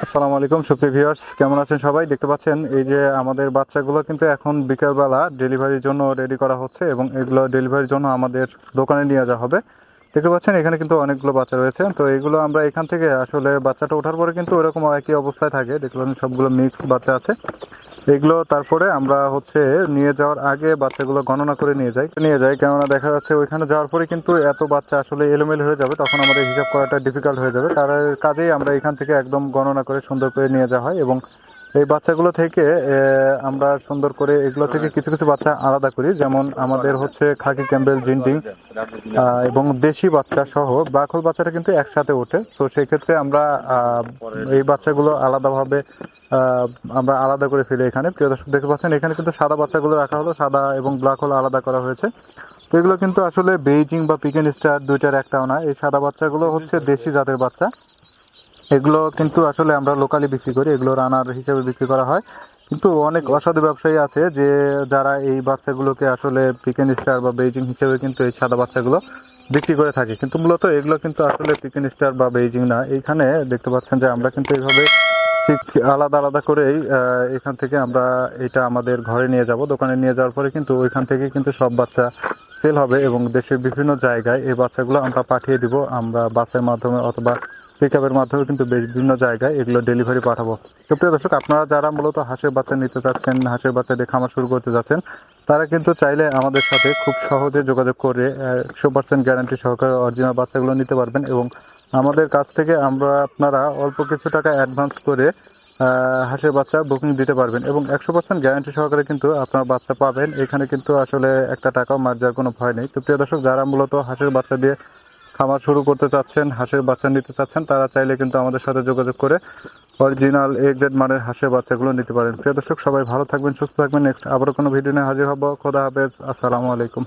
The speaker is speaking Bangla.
আসসালামু আলাইকুম, সুপ্রিয় ভিউয়ার্স। কেমন আছেন সবাই? দেখতে পাচ্ছেন এই যে আমাদের বাচ্চাগুলো কিন্তু এখন বিকেলবেলা ডেলিভারির জন্য রেডি করা হচ্ছে এবং এগুলো ডেলিভারির জন্য আমাদের দোকানে নিয়ে যাওয়া হবে। দেখতে পাচ্ছেন, এখানে কিন্তু অনেকগুলো বাচ্চা রয়েছে। তো এগুলো আমরা এখান থেকে আসলে বাচ্চাটা ওঠার পরে কিন্তু ওরকম একই অবস্থায় থাকে। দেখতে পাচ্ছেন, সবগুলো মিক্স বাচ্চা আছে। এগুলো তারপরে আমরা হচ্ছে নিয়ে যাওয়ার আগে বাচ্চাগুলো গণনা করে নিয়ে যাই। নিয়ে যাই, কেননা দেখা যাচ্ছে ওইখানে যাওয়ার পরে কিন্তু এত বাচ্চা আসলে এলোমেলো হয়ে যাবে, তখন আমাদের হিসাব করাটা ডিফিকাল্ট হয়ে যাবে। তার কাজেই আমরা এখান থেকে একদম গণনা করে সুন্দর করে নিয়ে যাওয়া হয় এবং এই বাচ্চাগুলো থেকে আমরা সুন্দর করে এগুলো থেকে কিছু কিছু বাচ্চা আলাদা করি। যেমন আমাদের হচ্ছে খাকি ক্যাম্বেল জিন্ডিং এবং দেশি বাচ্চা সহ ব্ল্যাক হোল বাচ্চাটা কিন্তু একসাথে ওঠে। তো সেই ক্ষেত্রে আমরা এই বাচ্চাগুলো আলাদাভাবে আমরা আলাদা করে ফেলি এখানে। প্রিয় দর্শক দেখতে পাচ্ছেন এখানে কিন্তু সাদা বাচ্চাগুলো রাখা হলো। সাদা এবং ব্ল্যাক হোল আলাদা করা হয়েছে। তো এগুলো কিন্তু আসলে বেইজিং বা পিকেন স্টার দুইটার একটাও না। এই সাদা বাচ্চাগুলো হচ্ছে দেশি জাতের বাচ্চা। এগুলো কিন্তু আসলে আমরা লোকালি বিক্রি করি, এগুলো রানার হিসেবে বিক্রি করা হয়। কিন্তু অনেক অসাধু ব্যবসায়ী আছে যে, যারা এই বাচ্চাগুলোকে আসলে পিকেন স্টার বা বেইজিং হিসেবে কিন্তু এই সাদা বাচ্চাগুলো বিক্রি করে থাকে। কিন্তু মূলত এগুলো কিন্তু আসলে পিকেন স্টার বা বেইজিং না। এইখানে দেখতে পাচ্ছেন যে আমরা কিন্তু এইভাবে ঠিক আলাদা আলাদা করেই এখান থেকে আমরা এটা আমাদের ঘরে নিয়ে যাব, দোকানে নিয়ে যাওয়ার পরে কিন্তু ওইখান থেকে কিন্তু সব বাচ্চা সেল হবে এবং দেশের বিভিন্ন জায়গায় এই বাচ্চাগুলো আমরা পাঠিয়ে দিব, আমরা বাসের মাধ্যমে অথবা পিক আপের মাধ্যমে কিন্তু বিভিন্ন জায়গায় এগুলো ডেলিভারি পাঠাবো। তো প্রিয় দর্শক, আপনারা যারা মূলত হাঁসের বাচ্চা নিতে চাচ্ছেন, হাঁসের বাচ্চা দিয়ে খামার শুরু করতে যাচ্ছেন তারা কিন্তু চাইলে আমাদের সাথে খুব সহজে যোগাযোগ করে একশো পার্সেন্ট গ্যারান্টি সহকারে অরিজিনাল বাচ্চাগুলো নিতে পারবেন এবং আমাদের কাছ থেকে আমরা, আপনারা অল্প কিছু টাকা অ্যাডভান্স করে হাঁসের বাচ্চা বুকিং দিতে পারবেন এবং একশো পার্সেন্ট গ্যারান্টি সহকারে কিন্তু আপনার বাচ্চা পাবেন। এখানে কিন্তু আসলে একটা টাকাও মার যাওয়ার কোনো ভয় নেই। তো প্রিয় দর্শক, যারা মূলত হাঁসের বাচ্চা দিয়ে খামার শুরু করতে চাচ্ছেন, হাঁসের বাচ্চা নিতে চাচ্ছেন, তারা চাইলে কিন্তু আমাদের সাথে যোগাযোগ করে অরিজিনাল এ গ্রেড মানের হাঁসের বাচ্চাগুলো নিতে পারেন। প্রিয় দর্শক, সবাই ভালো থাকবেন, সুস্থ থাকবেন। নেক্সট আবারও কোনো ভিডিও নিয়ে হাজির হব। খোদা হাফেজ। আসসালামু আলাইকুম।